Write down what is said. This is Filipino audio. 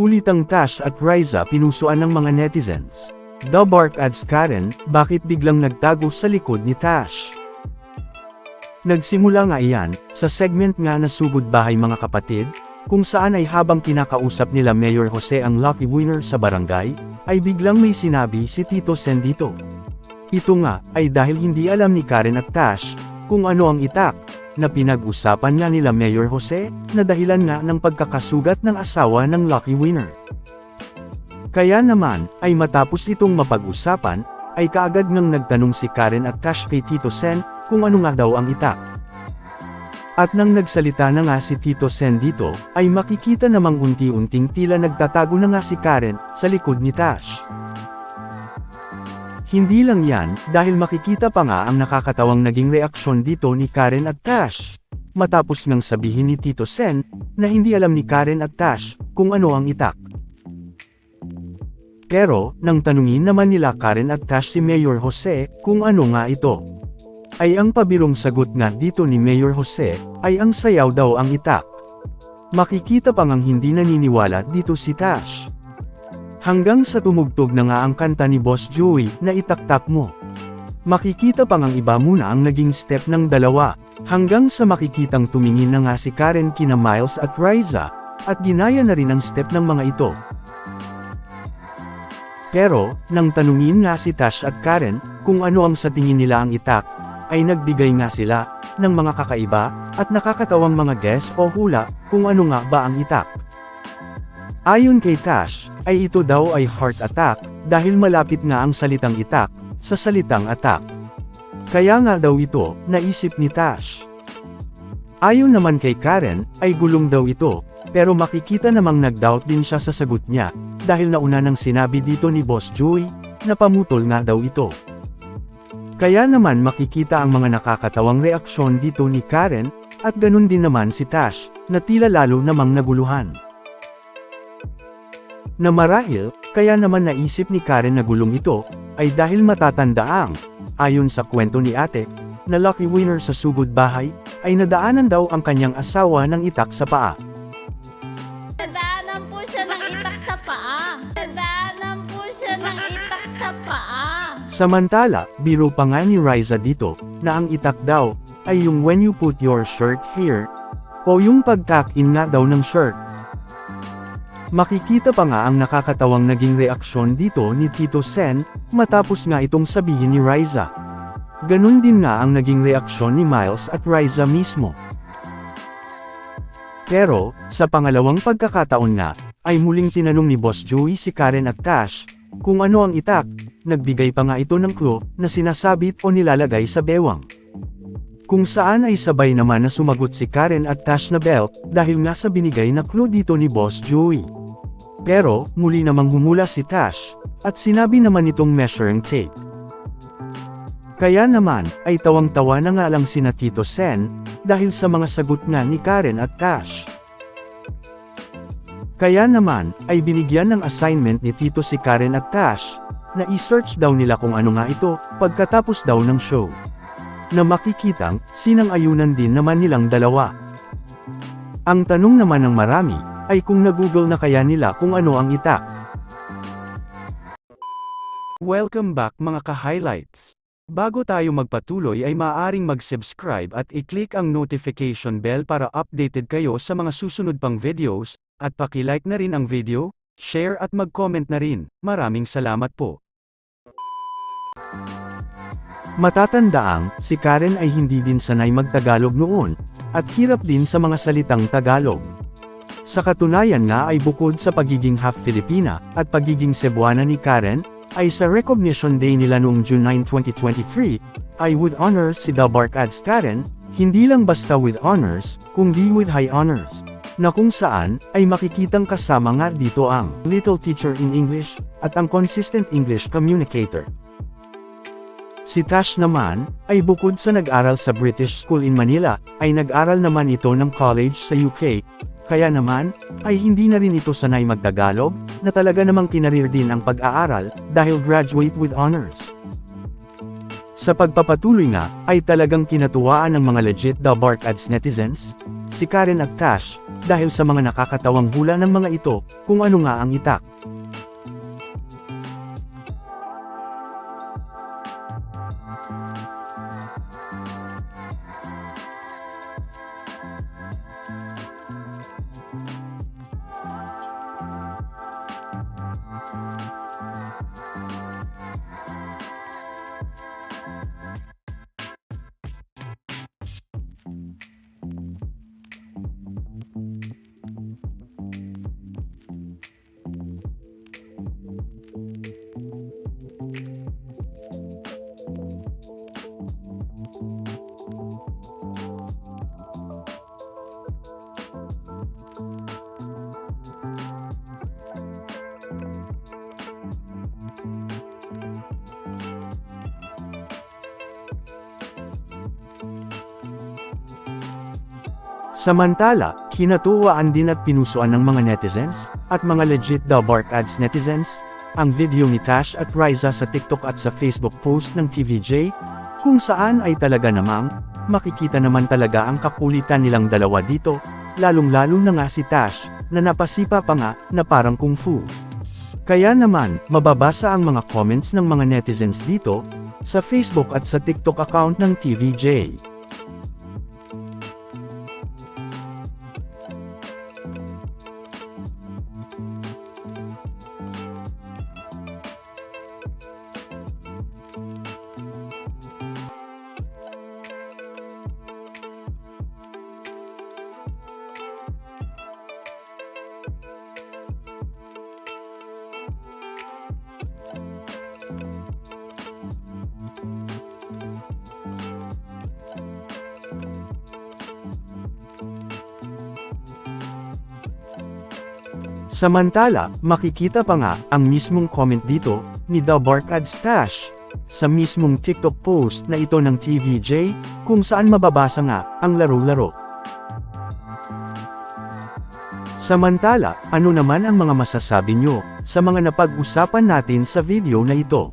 Kulitang Tash at Riza pinusuan ng mga netizens. The Bark adds Karen, bakit biglang nagtago sa likod ni Tash? Nagsimula nga iyan, sa segment nga na Sugod Bahay Mga Kapatid, kung saan ay habang kinakausap nila Mayor Jose ang lucky winner sa barangay, ay biglang may sinabi si Tito Sen dito. Ito nga, ay dahil hindi alam ni Karen at Tash, kung ano ang itak, na pinag-usapan nga nila Mayor Jose, na dahilan nga ng pagkakasugat ng asawa ng lucky winner. Kaya naman, ay matapos itong mapag-usapan, ay kaagad ngang nagtanong si Karen at Tash kay Tito Sen, kung ano nga daw ang itak. At nang nagsalita na nga si Tito Sen dito, ay makikita namang unti-unting tila nagtatago na nga si Karen, sa likod ni Tash. Hindi lang yan, dahil makikita pa nga ang nakakatawang naging reaksyon dito ni Karen at Tash. Matapos ngang sabihin ni Tito Sen, na hindi alam ni Karen at Tash, kung ano ang itak. Pero, nang tanungin naman nila Karen at Tash si Mayor Jose, kung ano nga ito. Ay ang pabirong sagot nga dito ni Mayor Jose, ay ang sayaw daw ang itak. Makikita pa ngang hindi naniniwala dito si Tash. Hanggang sa tumugtog na nga ang kanta ni Boss Joey na itaktak mo. Makikita pa ngang iba muna ang naging step ng dalawa, hanggang sa makikitang tumingin na nga si Karen kina Miles at Riza, at ginaya na rin ang step ng mga ito. Pero, nang tanungin nga si Tash at Karen, kung ano ang sa tingin nila ang itak, ay nagbigay nga sila, ng mga kakaiba, at nakakatawang mga guess o hula, kung ano nga ba ang itak. Ayon kay Tash, ay ito daw ay heart attack, dahil malapit nga ang salitang itak, sa salitang attack. Kaya nga daw ito, naisip ni Tash. Ayon naman kay Karen, ay gulong daw ito, pero makikita namang nag-doubt din siya sa sagot niya, dahil nauna nang sinabi dito ni Boss Joey, na pamutol nga daw ito. Kaya naman makikita ang mga nakakatawang reaksyon dito ni Karen, at ganun din naman si Tash, na tila lalo namang naguluhan. Na marahil, kaya naman naisip ni Karen na gulong ito, ay dahil matatandaang, ayon sa kwento ni ate, na lucky winner sa sugod bahay, ay nadaanan daw ang kanyang asawa ng itak sa paa. Nadaanan po siya ng itak sa paa. Nadaanan po siya ng itak sa paa. Samantala, biro pa nga ni Riza dito, na ang itak daw, ay yung when you put your shirt here, o yung pagtak-in nga daw ng shirt. Makikita pa nga ang nakakatawang naging reaksyon dito ni Tito Sen, matapos nga itong sabihin ni Riza. Ganun din nga ang naging reaksyon ni Miles at Riza mismo. Pero, sa pangalawang pagkakataon nga, ay muling tinanong ni Boss Joey si Karen at Tash, kung ano ang itak, nagbigay pa nga ito ng clue, na sinasabit o nilalagay sa bewang. Kung saan ay sabay naman na sumagot si Karen at Tash na belt, dahil nga sa binigay na clue dito ni Boss Joey. Pero, muli namang humula si Tash, at sinabi naman itong measuring tape. Kaya naman, ay tawang-tawa na nga lang sina Tito Sen, dahil sa mga sagot nga ni Karen at Tash. Kaya naman, ay binigyan ng assignment ni Tito si Karen at Tash, na i-search daw nila kung ano nga ito, pagkatapos daw ng show. Na makikitang, sinang-ayunan din naman nilang dalawa. Ang tanong naman ng marami, ay kung nagoogle na kaya nila kung ano ang itak. Welcome back mga ka-highlights. Bago tayo magpatuloy ay maaaring mag-subscribe at i-click ang notification bell para updated kayo sa mga susunod pang videos, at paki-like na rin ang video, share at mag-comment na rin. Maraming salamat po. Matatandaang, si Karen ay hindi din sanay magtagalog noon, at hirap din sa mga salitang Tagalog. Sa katunayan nga ay bukod sa pagiging half Filipina, at pagiging Cebuana ni Karen, ay sa Recognition Day nila noong June 9, 2023, ay with honors si The Bark Ads Karen, hindi lang basta with honors, kundi with high honors. Na kung saan, ay makikitang kasama nga dito ang Little Teacher in English, at ang Consistent English Communicator. Si Tash naman, ay bukod sa nag-aral sa British School in Manila, ay nag-aral naman ito ng college sa UK, kaya naman, ay hindi na rin ito sanay magtagalog, na talaga namang kinarir din ang pag-aaral, dahil graduate with honors. Sa pagpapatuloy nga, ay talagang kinatuwaan ng mga legit The Bark Ads netizens, si Karen at Tash, dahil sa mga nakakatawang hula ng mga ito, kung ano nga ang itak. Samantala, kinatuwaan din at pinusuan ng mga netizens, at mga legit the Bark Ads netizens, ang video ni Tash at Riza sa TikTok at sa Facebook post ng TVJ, kung saan ay talaga namang, makikita naman talaga ang kakulitan nilang dalawa dito, lalong-lalo na nga si Tash, na napasipa pa nga, na parang kung fu. Kaya naman, mababasa ang mga comments ng mga netizens dito, sa Facebook at sa TikTok account ng TVJ. Samantala, makikita pa nga ang mismong comment dito ni The Barkad Stash sa mismong TikTok post na ito ng TVJ kung saan mababasa nga ang laro-laro. Samantala, ano naman ang mga masasabi nyo sa mga napag-usapan natin sa video na ito?